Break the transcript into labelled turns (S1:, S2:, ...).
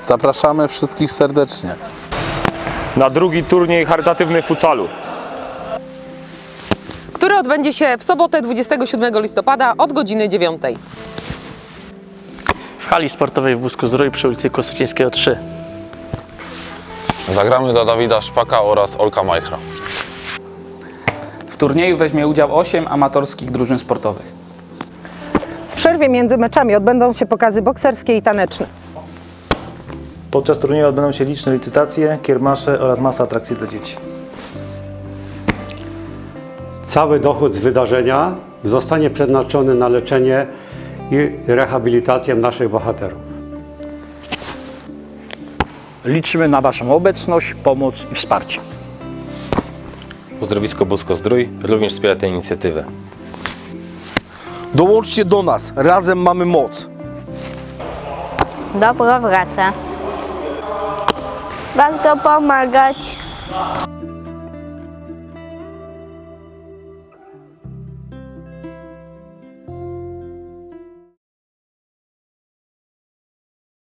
S1: Zapraszamy wszystkich serdecznie.
S2: na drugi turniej charytatywny futsalu.
S3: który odbędzie się w sobotę 27 listopada od godziny 9.
S4: w hali sportowej w Busku Zdrój przy ulicy Kosycińskiego 3.
S5: Zagramy dla Dawida Szpaka oraz Olka Majchra.
S6: W turnieju weźmie udział 8 amatorskich drużyn sportowych.
S7: W przerwie między meczami odbędą się pokazy bokserskie i taneczne.
S8: Podczas turnieju odbędą się liczne licytacje, kiermasze oraz masa atrakcji dla dzieci.
S9: Cały dochód z wydarzenia zostanie przeznaczony na leczenie i rehabilitację naszych bohaterów.
S4: Liczymy na Waszą obecność, pomoc i wsparcie.
S5: Uzdrowisko Busko Zdrój również wspiera tę inicjatywę.
S10: Dołączcie do nas, razem mamy moc.
S11: Dobro wraca. Warto pomagać.